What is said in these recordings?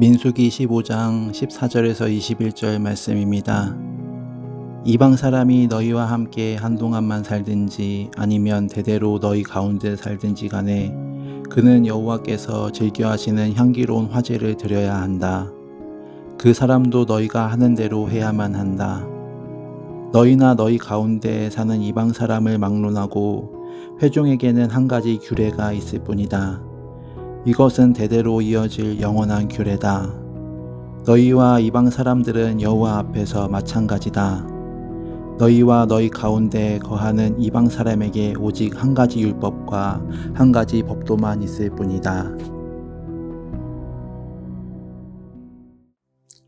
민수기 15장 14절에서 21절 말씀입니다. 이방 사람이 너희와 함께 한동안만 살든지 아니면 대대로 너희 가운데 살든지 간에 그는 여호와께서 즐겨하시는 향기로운 화제를 드려야 한다. 그 사람도 너희가 하는 대로 해야만 한다. 너희나 너희 가운데 사는 이방 사람을 막론하고 회중에게는 한 가지 규례가 있을 뿐이다. 이것은 대대로 이어질 영원한 규례다. 너희와 이방 사람들은 여호와 앞에서 마찬가지다. 너희와 너희 가운데 거하는 이방 사람에게 오직 한 가지 율법과 한 가지 법도만 있을 뿐이다.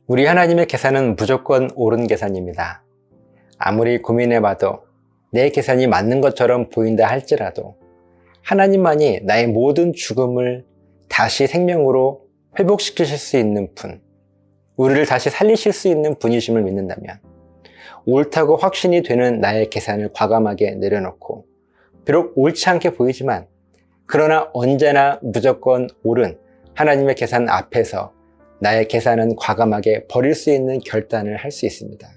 우리 하나님의 계산은 무조건 옳은 계산입니다. 아무리 고민해봐도 내 계산이 맞는 것처럼 보인다 할지라도 하나님만이 나의 모든 죽음을 다시 생명으로 회복시키실 수 있는 분, 우리를 다시 살리실 수 있는 분이심을 믿는다면 옳다고 확신이 되는 나의 계산을 과감하게 내려놓고 비록 옳지 않게 보이지만 그러나 언제나 무조건 옳은 하나님의 계산 앞에서 나의 계산은 과감하게 버릴 수 있는 결단을 할 수 있습니다.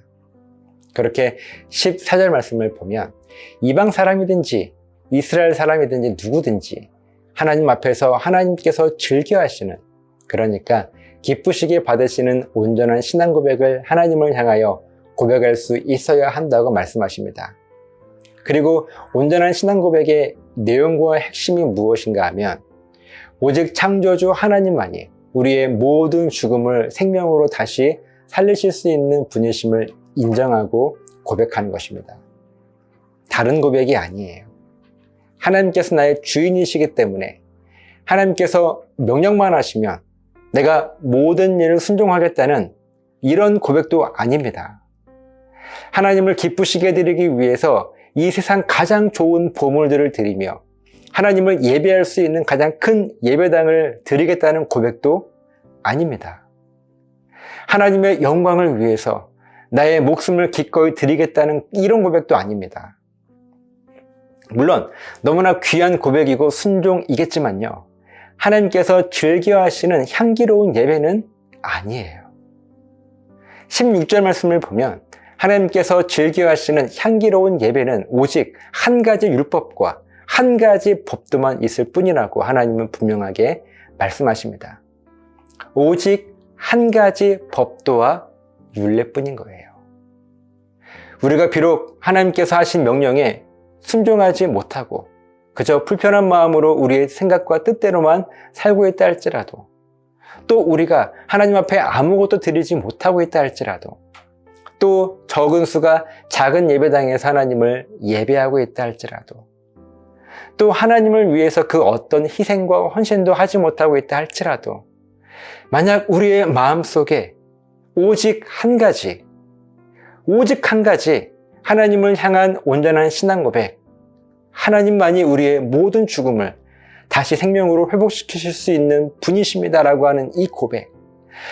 그렇게 14절 말씀을 보면 이방 사람이든지 이스라엘 사람이든지 누구든지 하나님 앞에서 하나님께서 즐겨하시는 그러니까 기쁘시게 받으시는 온전한 신앙 고백을 하나님을 향하여 고백할 수 있어야 한다고 말씀하십니다. 그리고 온전한 신앙 고백의 내용과 핵심이 무엇인가 하면 오직 창조주 하나님만이 우리의 모든 죽음을 생명으로 다시 살리실 수 있는 분이심을 인정하고 고백하는 것입니다. 다른 고백이 아니에요. 하나님께서 나의 주인이시기 때문에 하나님께서 명령만 하시면 내가 모든 일을 순종하겠다는 이런 고백도 아닙니다. 하나님을 기쁘시게 드리기 위해서 이 세상 가장 좋은 보물들을 드리며 하나님을 예배할 수 있는 가장 큰 예배당을 드리겠다는 고백도 아닙니다. 하나님의 영광을 위해서 나의 목숨을 기꺼이 드리겠다는 이런 고백도 아닙니다. 물론 너무나 귀한 고백이고 순종이겠지만요. 하나님께서 즐겨 하시는 향기로운 예배는 아니에요. 16절 말씀을 보면 하나님께서 즐겨 하시는 향기로운 예배는 오직 한 가지 율법과 한 가지 법도만 있을 뿐이라고 하나님은 분명하게 말씀하십니다. 오직 한 가지 법도와 율례뿐인 거예요. 우리가 비록 하나님께서 하신 명령에 순종하지 못하고 그저 불편한 마음으로 우리의 생각과 뜻대로만 살고 있다 할지라도 또 우리가 하나님 앞에 아무것도 드리지 못하고 있다 할지라도 또 적은 수가 작은 예배당에서 하나님을 예배하고 있다 할지라도 또 하나님을 위해서 그 어떤 희생과 헌신도 하지 못하고 있다 할지라도 만약 우리의 마음 속에 오직 한 가지, 오직 한 가지 하나님을 향한 온전한 신앙 고백, 하나님만이 우리의 모든 죽음을 다시 생명으로 회복시키실 수 있는 분이십니다라고 하는 이 고백,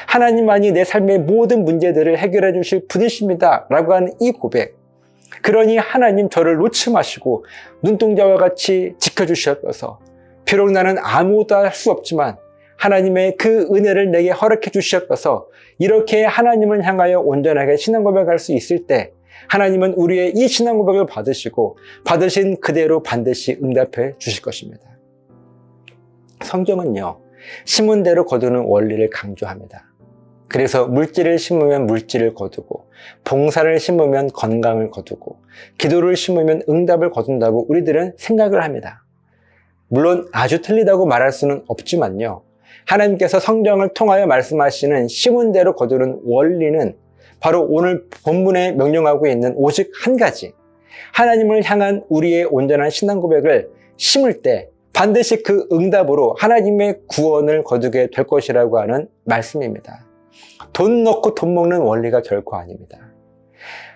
하나님만이 내 삶의 모든 문제들을 해결해 주실 분이십니다. 라고 하는 이 고백. 그러니 하나님 저를 놓지 마시고 눈동자와 같이 지켜주셔서 비록 나는 아무것도 할 수 없지만 하나님의 그 은혜를 내게 허락해 주셨어서 이렇게 하나님을 향하여 온전하게 신앙 고백할 수 있을 때 하나님은 우리의 이 신앙 고백을 받으시고 받으신 그대로 반드시 응답해 주실 것입니다. 성경은요. 심은 대로 거두는 원리를 강조합니다. 그래서 물질을 심으면 물질을 거두고 봉사를 심으면 건강을 거두고 기도를 심으면 응답을 거둔다고 우리들은 생각을 합니다. 물론 아주 틀리다고 말할 수는 없지만요. 하나님께서 성경을 통하여 말씀하시는 심은 대로 거두는 원리는 바로 오늘 본문에 명령하고 있는 오직 한 가지. 하나님을 향한 우리의 온전한 신앙 고백을 심을 때 반드시 그 응답으로 하나님의 구원을 거두게 될 것이라고 하는 말씀입니다. 돈 넣고 돈 먹는 원리가 결코 아닙니다.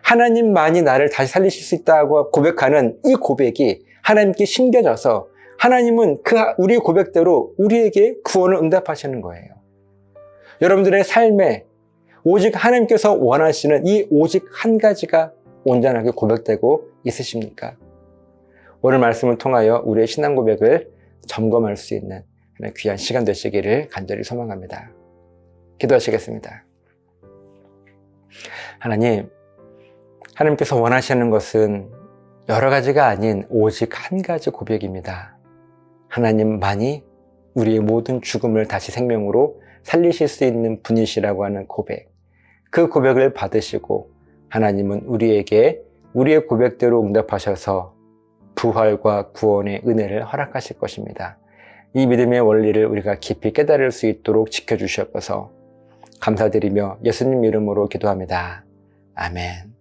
하나님만이 나를 다시 살리실 수 있다고 고백하는 이 고백이 하나님께 심겨져서 하나님은 그 우리 고백대로 우리에게 구원을 응답하시는 거예요. 여러분들의 삶에 오직 하나님께서 원하시는 이 오직 한 가지가 온전하게 고백되고 있으십니까? 오늘 말씀을 통하여 우리의 신앙 고백을 점검할 수 있는 귀한 시간 되시기를 간절히 소망합니다. 기도하시겠습니다. 하나님, 하나님께서 원하시는 것은 여러 가지가 아닌 오직 한 가지 고백입니다. 하나님만이 우리의 모든 죽음을 다시 생명으로 살리실 수 있는 분이시라고 하는 고백. 그 고백을 받으시고 하나님은 우리에게 우리의 고백대로 응답하셔서 부활과 구원의 은혜를 허락하실 것입니다. 이 믿음의 원리를 우리가 깊이 깨달을 수 있도록 지켜주셨어서 감사드리며 예수님 이름으로 기도합니다. 아멘.